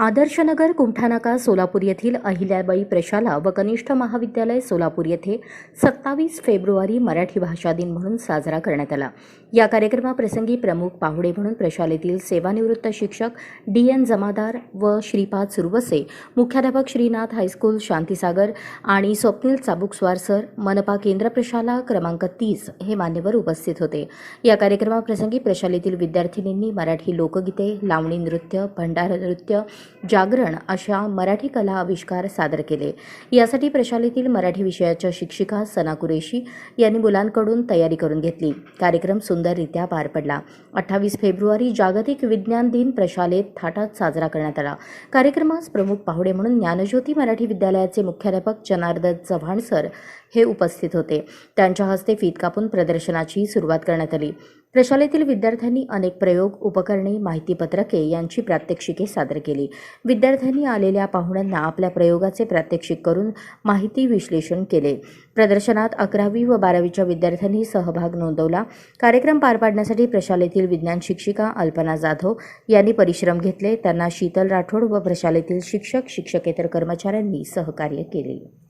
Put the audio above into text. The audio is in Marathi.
आदर्शनगर कुंठानाका सोलापूर येथील अहिल्याबाई प्रशाला व कनिष्ठ महाविद्यालय सोलापूर येथे सत्तावीस फेब्रुवारी मराठी भाषा दिन म्हणून साजरा करण्यात आला. या कार्यक्रमाप्रसंगी प्रमुख पाहुणे म्हणून प्रशालेतील सेवानिवृत्त शिक्षक डी एन जमादार व श्रीपाद सुरवसे मुख्याध्यापक श्रीनाथ हायस्कूल शांतीसागर आणि स्वप्नील चाबुकस्वार सर मनपा केंद्र प्रशाला क्रमांक तीस हे मान्यवर उपस्थित होते. या कार्यक्रमाप्रसंगी प्रशालेतील विद्यार्थिनींनी मराठी लोकगीते लावणी नृत्य भंडारा नृत्य जागरण अशा मराठी कला आविष्कार सादर केले. यासाठी प्रशालेतील मराठी विषयाच्या शिक्षिका सना कुरेशी यांनी मुलांकडून तयारी करून घेतली. कार्यक्रम सुंदररित्या पार पडला. अठ्ठावीस फेब्रुवारी जागतिक विज्ञान दिन प्रशालेत थाटात साजरा करण्यात आला. कार्यक्रमास प्रमुख पाहुणे म्हणून ज्ञानज्योती मराठी विद्यालयाचे मुख्याध्यापक जनार्दन चव्हाण सर हे उपस्थित होते. त्यांच्या हस्ते फीत कापून प्रदर्शनाची सुरुवात करण्यात आली. प्रशालेतील विद्यार्थ्यांनी अनेक प्रयोग उपकरणे माहितीपत्रके यांची प्रात्यक्षिके सादर केली. विद्यार्थ्यांनी आलेल्या पाहुण्यांना आपल्या प्रयोगाचे प्रात्यक्षिक करून माहिती विश्लेषण केले. प्रदर्शनात अकरावी व बारावीच्या विद्यार्थ्यांनी सहभाग नोंदवला. कार्यक्रम पार पाडण्यासाठी प्रशालेतील विज्ञान शिक्षिका अल्पना जाधव यांनी परिश्रम घेतले. त्यांना शीतल राठोड व प्रशालेतील शिक्षक शिक्षकेतर कर्मचाऱ्यांनी सहकार्य केले.